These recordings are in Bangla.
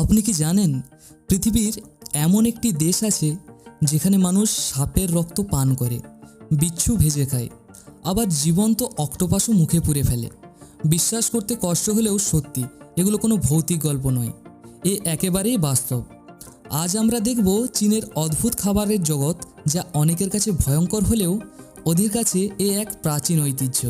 আপনি কি জানেন, পৃথিবীর এমন একটি দেশ আছে যেখানে মানুষ সাপের রক্ত পান করে, বিচ্ছু ভেজে খায়, আবার জীবন্ত অক্টোপাসও মুখে পুড়ে ফেলে। বিশ্বাস করতে কষ্ট হলেও সত্যি, এগুলো কোনো ভৌতিক গল্প নয়, এ একেবারেই বাস্তব। আজ আমরা দেখব চীনের অদ্ভুত খাবারের জগৎ যা অনেকের কাছে ভয়ঙ্কর হলেও ওদের কাছে এ এক প্রাচীন ঐতিহ্য।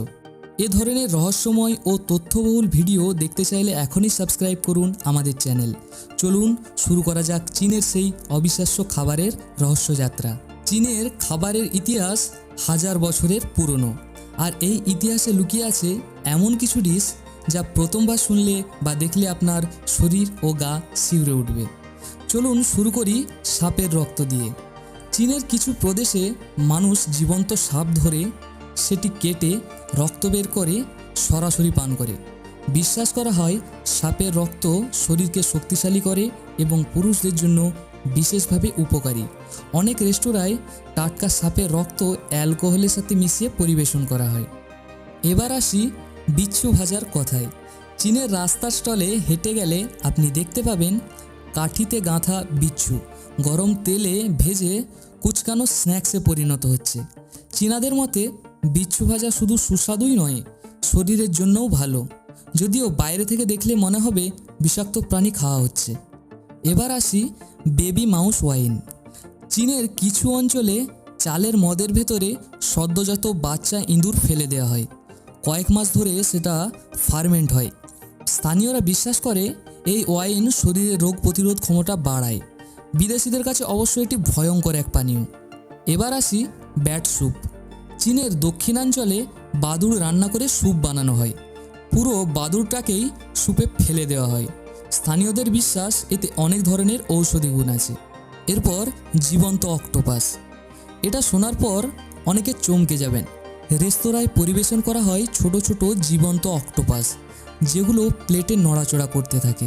এ ধরনের রহস্যময় ও তথ্যবহুল ভিডিও দেখতে চাইলে এখনই সাবস্ক্রাইব করুন আমাদের চ্যানেল। চলুন শুরু করা যাক চীনের সেই অবিশ্বাস্য খাবারের রহস্যযাত্রা চীনের খাবারের ইতিহাস হাজার বছরের পুরনো। আর এই ইতিহাসে লুকিয়ে আছে এমন কিছু ডিশ যা প্রথমবার শুনলে বা দেখলে আপনার শরীর ও গা শিউরে উঠবে। চলুন শুরু করি সাপের রক্ত দিয়ে। চীনের কিছু প্রদেশে মানুষ জীবন্ত সাপ ধরে সেটি কেটে রক্ত বের করে সরাসরি পান করে। বিশ্বাস করা হয়, সাপের রক্ত শরীরকে শক্তিশালী করে এবং পুরুষদের জন্য বিশেষভাবে উপকারী। অনেক রেস্তোরাঁয় টাটকা সাপের রক্ত অ্যালকোহলের সাথে মিশিয়ে পরিবেশন করা হয়। এবার আসি বিচ্ছু ভাজার কথায়। চীনের রাস্তার স্টলে হেঁটে গেলে আপনি দেখতে পাবেন কাঠিতে গাঁথা বিচ্ছু। গরম তেলে ভেজে কুচকানো স্ন্যাক্সে পরিণত হচ্ছে। চীনাদের মতে বিচ্ছু ভাজা শুধু সুস্বাদুই নয়, শরীরের জন্যও ভালো। যদিও বাইরে থেকে দেখলে মনে হবে বিষাক্ত প্রাণী খাওয়া হচ্ছে। এবার আসি বেবি মাউস ওয়াইন। চীনের কিছু অঞ্চলে চালের মদের ভেতরে সদ্যজাত বাচ্চা ইঁদুর ফেলে দেওয়া হয়। কয়েক মাস ধরে সেটা ফার্মেন্ট হয়। স্থানীয়রা বিশ্বাস করে এই ওয়াইন শরীরে রোগ প্রতিরোধ ক্ষমতা বাড়ায়। বিদেশিদের কাছে অবশ্য এটি ভয়ঙ্কর এক পানীয়। এবার আসি ব্যাট স্যুপ। চীনের দক্ষিণাঞ্চলে বাদুড় রান্না করে স্যুপ বানানো হয়। পুরো বাদুড়টাকেই স্যুপে ফেলে দেওয়া হয়। স্থানীয়দের বিশ্বাস, এতে অনেক ধরনের ঔষধি গুণ আছে। এরপর জীবন্ত অক্টোপাস। এটা শোনার পর অনেকে চমকে যাবেন। রেস্তোরাঁয় পরিবেশন করা হয় ছোট ছোট জীবন্ত অক্টোপাস, যেগুলো প্লেটে নড়াচড়া করতে থাকে।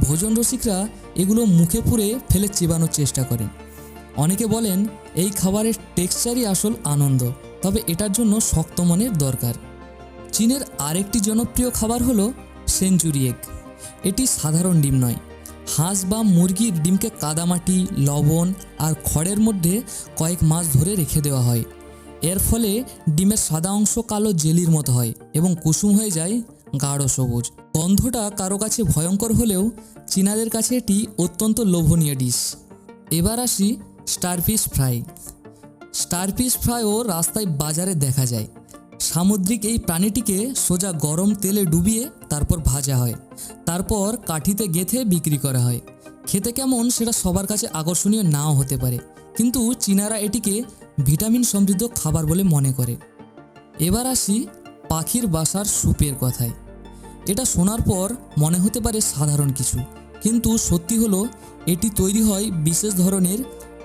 ভোজন রসিকরা এগুলো মুখে পুরে ফেলে চেবানোর চেষ্টা করেন। অনেকে বলেন, এই খাবারের টেক্সচারই আসল আনন্দ। তবে এটার জন্য শক্ত মনের দরকার। চীনের আরেকটি জনপ্রিয় খাবার হলো সেঞ্চুরি এগ। এটি সাধারণ ডিম নয়। হাঁস বা মুরগির ডিমকে কাদামাটি, লবণ আর খড়ের মধ্যে কয়েক মাস ধরে রেখে দেওয়া হয়। এর ফলে ডিমের সাদা অংশ কালো জেলির মতো হয় এবং কুসুম হয়ে যায় গাঢ় সবুজ। গন্ধটা কারও কাছে ভয়ঙ্কর হলেও চীনাদের কাছে এটি অত্যন্ত লোভনীয় ডিশ। এবার আসি স্টারফিশ ফ্রাই। স্টারফিশ ফ্রাইও রাস্তায় বাজারে দেখা যায়। সামুদ্রিক এই প্রাণীটিকে সোজা গরম তেলে ডুবিয়ে তারপর ভাজা হয়। তারপর কাঠিতে গেথে বিক্রি করা হয়। খেতে কেমন সেটা সবার কাছে আকর্ষণীয় নাও হতে পারে। কিন্তু চীনারা এটিকে ভিটামিন সমৃদ্ধ খাবার বলে মনে করে। এবার আসি পাখির বাসার স্যুপের কথায়। এটা শোনার পর মনে হতে পারে সাধারণ কিছু। কিন্তু সত্যি হলো, এটি তৈরি হয় বিশেষ ধরনের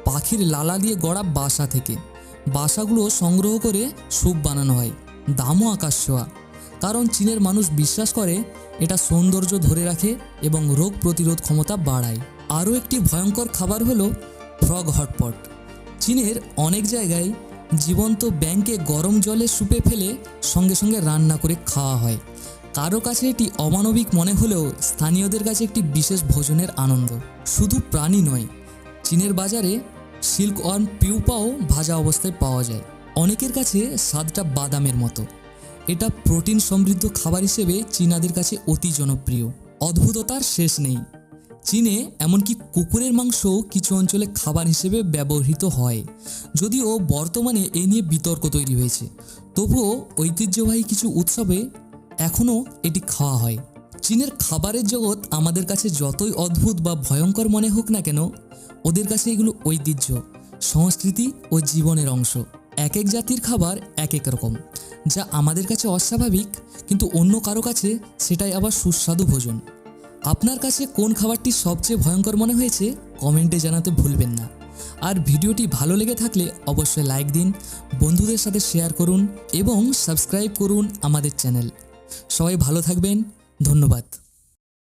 পাখির লালা দিয়ে গড়া বাসা থেকে। বাসাগুলো সংগ্রহ করে স্যুপ বানানো হয়। দামও আকাশ ছোঁয়া। কারণ চীনের মানুষ বিশ্বাস করে, এটা সৌন্দর্য ধরে রাখে এবং রোগ প্রতিরোধ ক্ষমতা বাড়ায়। আরও একটি ভয়ঙ্কর খাবার হলো ফ্রগ হটপট। চীনের অনেক জায়গায় জীবন্ত ব্যাংকে গরম জলে সুপে ফেলে সঙ্গে সঙ্গে রান্না করে খাওয়া হয়। কারও কাছে এটি অমানবিক মনে হলেও স্থানীয়দের কাছে একটি বিশেষ ভোজনের আনন্দ। শুধু প্রাণী নয়, চীনের বাজারে সিল্ক ওয়ার্ম পিউপাও ভাজা অবস্থায় পাওয়া যায়। অনেকের কাছে স্বাদটা বাদামের মতো। এটা প্রোটিন সমৃদ্ধ খাবার হিসেবে চীনাদের কাছে অতি জনপ্রিয়। অদ্ভুততার শেষ নেই। চীনে এমনকি কুকুরের মাংসও কিছু অঞ্চলে খাবার হিসেবে ব্যবহৃত হয়। যদিও বর্তমানে এ নিয়ে বিতর্ক তৈরি হয়েছে। তবুও ঐতিহ্যবাহী কিছু উৎসবে এখনও এটি খাওয়া হয়। চীনের খাবারের জগৎ আমাদের কাছে যতই অদ্ভুত বা ভয়ঙ্কর মনে হোক না কেন ওদের কাছে এগুলো ঐতিহ্য, সংস্কৃতি ও জীবনের অংশ। এক এক জাতির খাবার এক এক রকম, যা আমাদের কাছে অস্বাভাবিক, কিন্তু অন্য কারও কাছে সেটাই আবার সুস্বাদু ভোজন। আপনার কাছে কোন খাবারটি সবচেয়ে ভয়ঙ্কর মনে হয়েছে, কমেন্টে জানাতে ভুলবেন না। আর ভিডিওটি ভালো লেগে থাকলে অবশ্যই লাইক দিন, বন্ধুদের সাথে শেয়ার করুন এবং সাবস্ক্রাইব করুন আমাদের চ্যানেল। সবাই ভালো থাকবেন, ধন্যবাদ।